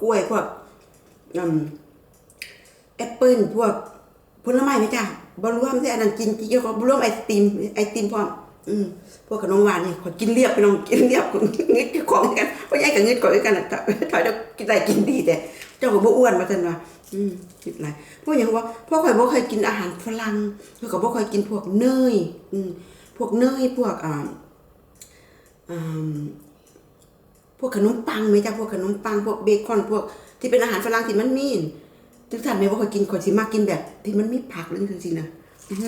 กล้วยพวกแอปเปิ้ลพวกผลไม้ไหมจ้ะบรวมที่อันนั้นกินกี่ก็บรวมไอติมไอติมพร้อมอืมพวกขนมหวานนี่ขอกินเรียบไปน้องกินเรียบงึดของกันเพราะยัยกับงึดก่อนกันน่ะถ้าถ้าจะกินได้กินดีแต่ เจ้าก็บ่อ้วนมาซั่นว่าอืมคิดไรเพราะอย่างว่าพ่อข่อยบ่เคยกินอาหารฝรั่งแล้วก็บ่เคยกินพวกเนยอืมพวกเนยพวกอ่าอ่า พวกขนมปังไหมจ้ะพวกขนมปังพวกเบคอนพวกที่เป็นอาหารฝรั่งที่มันมีทุกท่านไม่ว่าเคยกินคนสิมากกินแบบ ที่มันมีผักหรือจริงๆนะอือ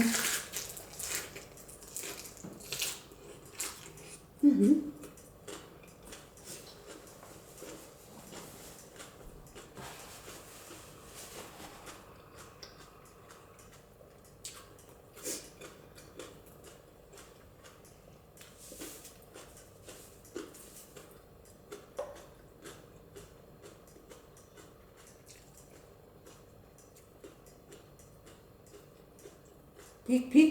หือ พริกพริก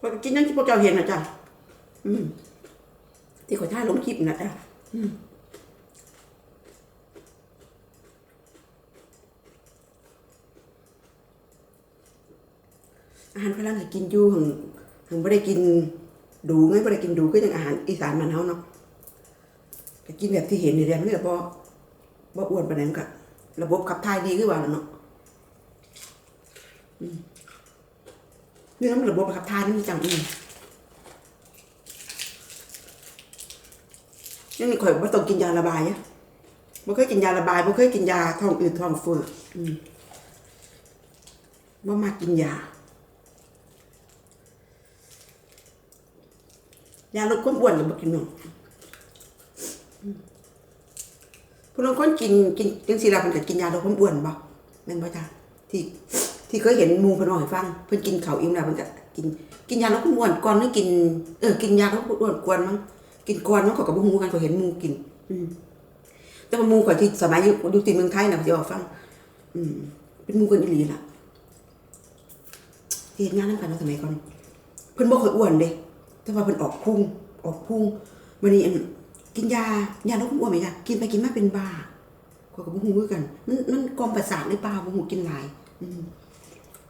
คนกินนั่นที่พวกเจ้าเห็นนะจ๊ะอืม ที่ขอท่าลงคลิปนะจ๊ะอืมอาหารฝรั่งกินอยู่ถึงถึงไม่ได้กินดูไงไม่ได้กินดูก็ยังอาหารอีสานมันเฮาเนาะ ก็กินแบบที่เห็นนี่แหละมันก็บ่บ่อ้วนปานนั้นก็ระบบขับถ่ายดีคือว่าล่ะเนาะอืมนี่มันระบบขับถ่ายนี่จังอืมนี่นี่ข่อยบ่ต้องกินยาระบายอะบ่เคยกินยาระบายบ่เคยกินยาท้องอืดท้องเฟ้ออืมบ่มากินยายาลดความอ้วนก็บ่กินเนาะ ผู้ลางคนกินกินจังซี่ล่ะเพิ่นก็กินยาลดความอ้วนบ่แม่นบ่จ้ะที่ที่เคยเห็นหมู่เพิ่นเว้าให้ฟังเพิ่นกินข้าวอิ่มแล้วเพิ่นก็กินกินยาลดความอ้วนก่อนหรือกินเออกินยาลดความอ้วนก่อนมั้งกินก่อนมั้งเขาก็บ่ฮู้กันเขาเห็นหมู่กิน อืมแต่ว่าหมู่ข่อยที่สมัยอยู่อยู่ที่เมืองไทยน่ะสิเอาฟัง อืมเป็นหมู่กันอีหลีล่ะที่เฮ็ดงานนำกันเนาะสมัยก่อนเพิ่นบ่ค่อยอ้วนเด้แต่ว่าเพิ่นออกพุงออกพุงมื้อนี้อัน กินยายาลดความอ้วนไหมคะกินไปกินมาเป็นบ้าข้อยกับบุหูคือกันมันมันกล่อมประสาทหรือเปล่าบุหูกินหลาย อืม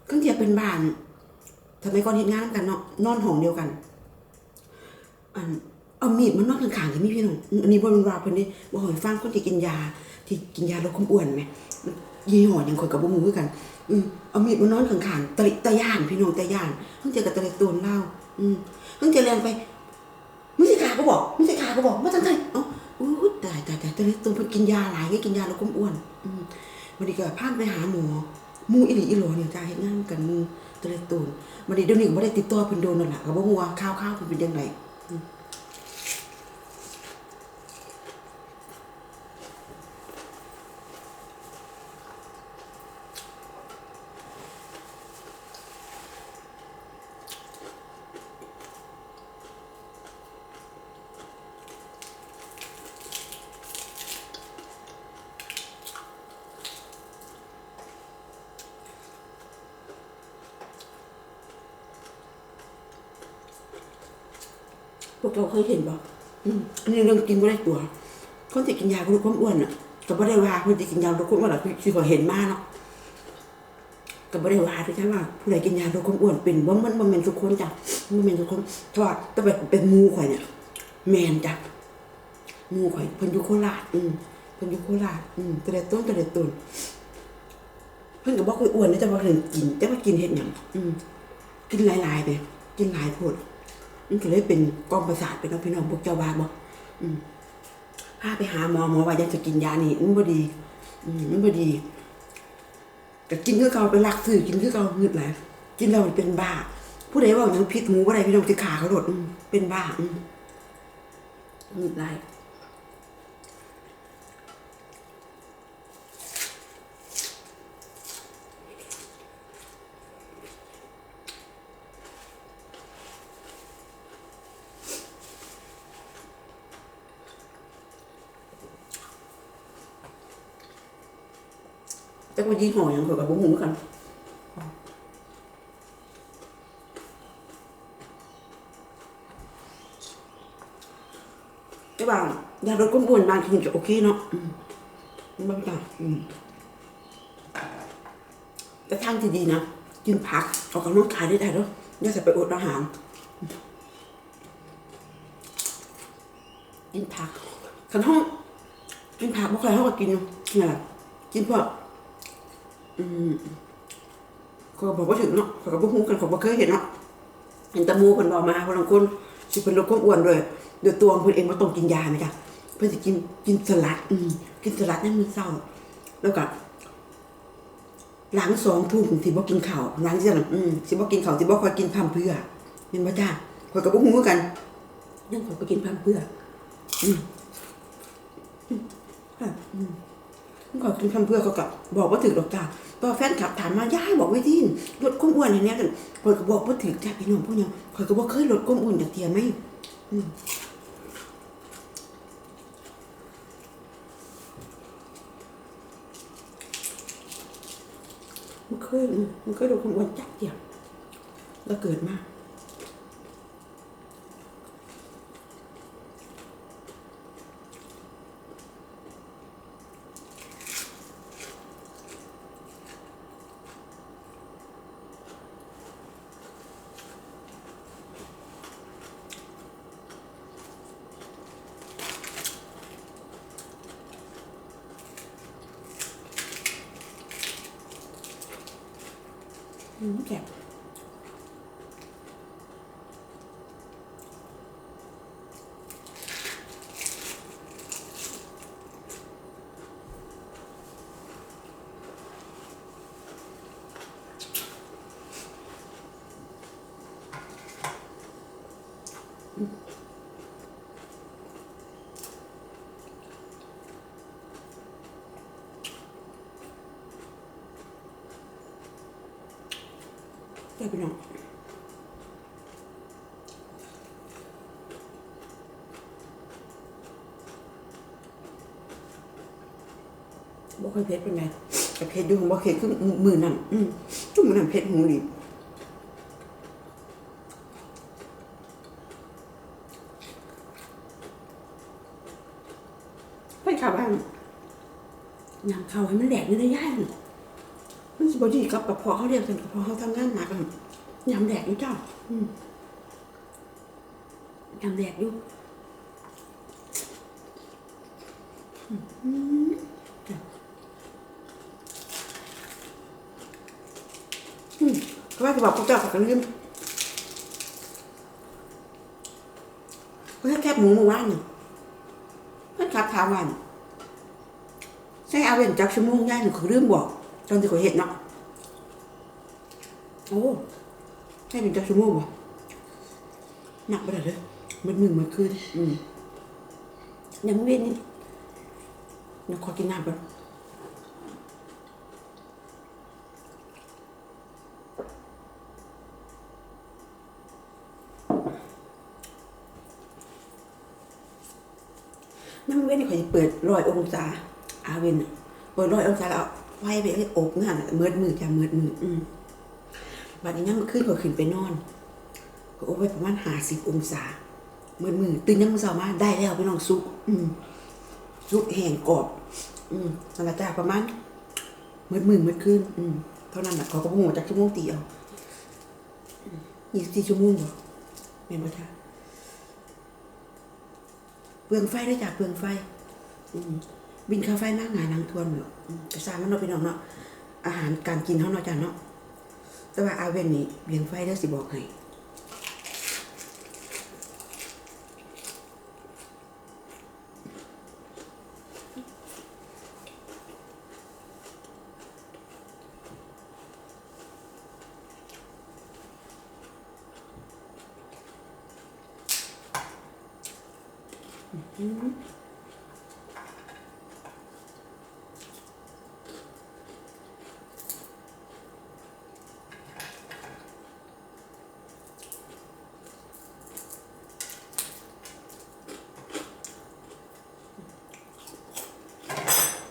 เครื่องเทียบเป็นบ้านทำไมก่อนเห็นงานกันเนาะนอนห้องเดียวกันอันเอามีดมันนอนข้างๆกันมีพี่น้องอันนี้บนว่าเพิ่นนี่บ่ให้ฟังคนที่กินยา ที่กินยาลดความอ้วนไหมยี่ห้อหยังข่อยกับบ่ฮู้คือกันอืมเอามีดมานอนข้างๆตะลิตะย่านพี่น้องตะย่านเพิ่งเจอกับตะลิตูนเล่าอืมเพิ่งเจอแรงไปมึงสิ บอกมึงสิขาก็บอกมาจังไหนเอ้าอู้ตายตายตายตอนนี้ตัวมันกินยาหลายไงกินยาแล้วก้มอ้วนมันนี้ก็พาไปหาหมอมูอิหลีอีหลอเนี่ยจ้าเห็นงานกันมูตะเลยตูนมันดีเดี๋ยวนี้ก็บ่ได้ติดต่อเพิ่นโดนนั่นแหละก็บ่ฮู้ว่าข้าวๆเพิ่นเป็นยังไง วกเราเคยเห็นบอืมอันนี้เรื่องกินบ่ได้ตัวคนที่กินยาลดความอ้วนน่ะก็บ่ได้ว่าคนที่กินยาลดความอ้วนน่ะสิก็เห็นมากเนาะก็บ่ได้ว่าด้วยจ้ะว่าผู้ใดกินยาลดความอ้วนเป็นบ่มันบ่แม่นทุกคนจ้ะบ่แม่นทุกคนทอดแต่แบบเป็นมูข่อยเนี่ยแมนจ้ะมูข่อยเพิ่นอยู่โคราชอืมเพิ่นอยู่โคราชอืมแต่ละต้นแต่ละต้นเพิ่นก็บ่ค่อยอ้วนนะแต่ว่าเพิ่นกินแต่ว่ากินเฮ็ดหยังอืมกินหลายๆเด้กินหลายโพด มันก็เลยเป็นกล้องประสาทเป็นเองพี่น้องพวกเจ้าบ้านบอกพาไปหาหมอหมอว่ายังจะกินยานี่มันบ่ดี อืมมันบ่ดีก็กินคือเก่าไปลักซื้อกินคือเก่าเงืดหลกินเราเป็นบ้า ผู้ใดว่าอยังพิษหมูบ่ได้พี่น้องจะขาเขาหลดเป็นบ้าเงืดหล แต่ว่ายี่ห้อยังเผื่อกับบ้งหูกันแต่ว่ายาลดก้มอ้วนมากินจะโอเคเนาะบ้างอย่างแต่ทางที่ดีนะกินผักออกกำลังกายได้ได้ด้วยอย่าใส่ไปอดอาหารกินผักขันห้องกินผักบ่ค่อยเท่ากับกินเนี่ยกินพวก ก็บอกว่าถึงเนาะเขาก็บ่ฮู้กันเขาบ่เคยเห็นเนาะเห็นแตะมูเพิ่นบอกมาเพราะบางคนสิเพิ่นลดความอ้วนด้วยโดยตัวของเพิ่นเองบ่ต้องกินยาไหมจ๊ะเพิ่นสิกินกินสลัด อืมกินสลัดในมื้อเช้า แล้วก็หลังสองทุ่มสิบ่กินข้าวหลังจากนั้นอืมสิบ่กินข้าวสิบ่ค่อยกินพร่ำเพรื่อแม่นบ่จ้าข้อยก็บ่ฮู้คือกันยังข้อยก็กินพร่ำเพรื่อค่ะอืม ก่อนกินคำเพื่อเขาก็บบอกว่าถึงดอกจ้าตอแฟนขับถามมาย่าบอกไว้ที่ลดความอ้วนอย่างเนี้ยกันคนก็บอกว่าถึงจ้าพี่น้องพวกยังคอยก็บอกเคยลดความอ้วนจากเทียไหมมันเคยมันเคยลดนความอ้วนจักเดียวแล้วเกิดมา อืม แซ่บแซ่บพี่น้องบ่ค่อยเผ็ดเป็นไงแต่เผ็ดอยู่บ่เผ็ดคือมือนั่นอืมจุ่มมือนั่นเผ็ดหูหลีบไปขับบ้านยำข้าวให้มันแหลกนี่ได้ย่ายมัน มันสิบดีกับกระเพาะเขาเรียกกันกระเพาะเขาทำงานหนักอะยำแหลกอยู่เจ้า อืมยำแหลกอยู่อืมเขาว่าจะบอกพวกเจ้ากับกันลืมเพื่อแคบหมูหมู่บ้านหนึ่งเพื่อนขับถามวันใช่เอาเว้นจากชั่วโมงย่ายหนึ่งเขาลืมบอกตอนที่เขาเห็นเนาะ โอ้ใช่เป็นจากชั่วโมงวะหนักไปเลยเด้อมันมึงมันคืนอืมยังไม่เว้นนี่เดี๋ยวขอกินน้ำก่อนน้ำเว้นนี่เขาจะเปิดร้อยองศาอาเวนน่ะเปิดร้อยองศาแล้วเอาไฟไปให้อบงานน่ะเมือดมือจะเมือดมืออืม บัดนี้ยังมาขึ้นก็ขึ้นไปนอนก็อบไว้ประมาณหาสิบองศาเมือดมือตื่นยังมือเช้ามาได้แล้วไปลองซุปอืมซุปแห้งกรอบ อืมนั่นแหละจ้าประมาณเมือดมือเมือดขึ้นอืมเท่านั้นแหละเขาก็บ่งจากชั่วโมงตีเอายี่สิบสี่ชั่วโมงบ่แม่นบ่จ้าเปลืองไฟได้จากเปลืองไฟ อืมบินค่าไฟมากงานนางทวนเนาะอืมแต่สร้ามันเนาะพี่น้องเนาะอาหารการกินเขาเนาะจ้ะเนาะ แต่ว่าอาเวนนี่เบี่ยงไฟเด้อสิบอกให้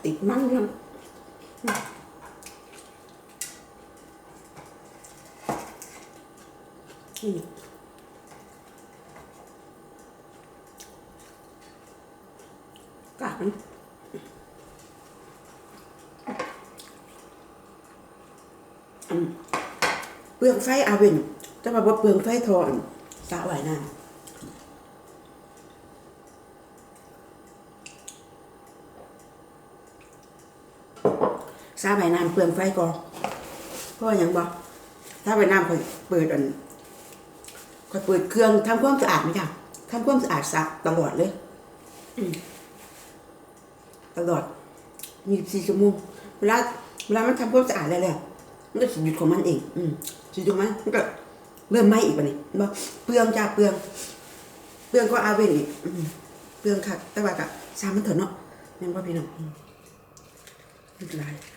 ติดมันยังอืมกากมันเปลืองไฟอาเวนแต่ว่าเปลืองไฟทอนสระว่ายน้ำ สระว่ายน้ำเปลืองไฟก่อนเพราะว่าหยังบ่ถ้าว่ายน้ำค่อยเปิดอันค่อยเปิดเครื่องทำความสะอาดไหมจ้ะทำความสะอาดสระตลอดเลยตลอด24ชั่วโมงเวลาเวลามันทำความสะอาดแล้วแหละมันก็สิหยุดของมันเอง อืมสิถูกไหมมันก็เริ่มไหม้อีกวะนี่บอกเปลืองจ้าเปลือง เปลืองก็อาเวนอีกอืมเปลืองค่ะแต่ว่าก็สามมันเถอะเนาะแม่นว่าพี่น้องอืมไม่เป็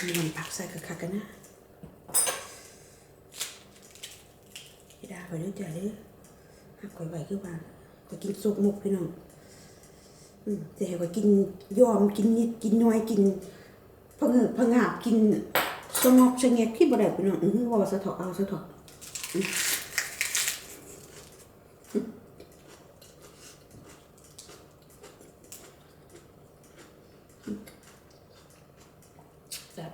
มีมันปักใส่คักๆกันนะพี่ดาไปเรื่อยๆเด้อหักข่อยไหวคือว่าก็กินซุกมุกพี่น้องอืมจะให้ว่ากินยอมกินนิดกินน้อยกินพังพังาบกินสงบสงเงกที่บ่ได้พี่น้องอือว่าสะเถาะเอาสะเถาะอือมแซ่บ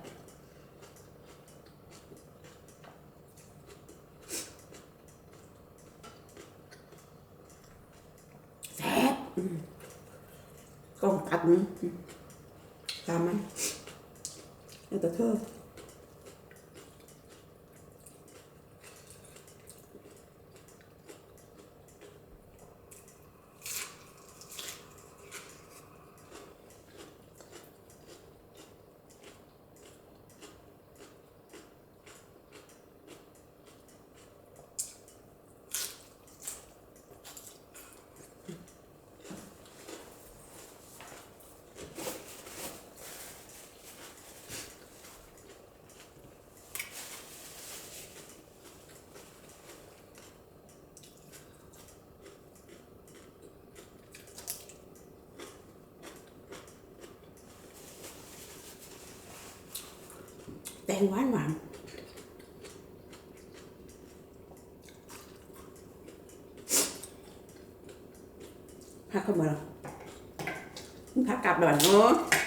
แซ่บอืม กล้องตัดมันตามมันแล้วแต่เธอ งหวานหวานพักเข้ามาแล้วพักกลับหน่อยเนาะ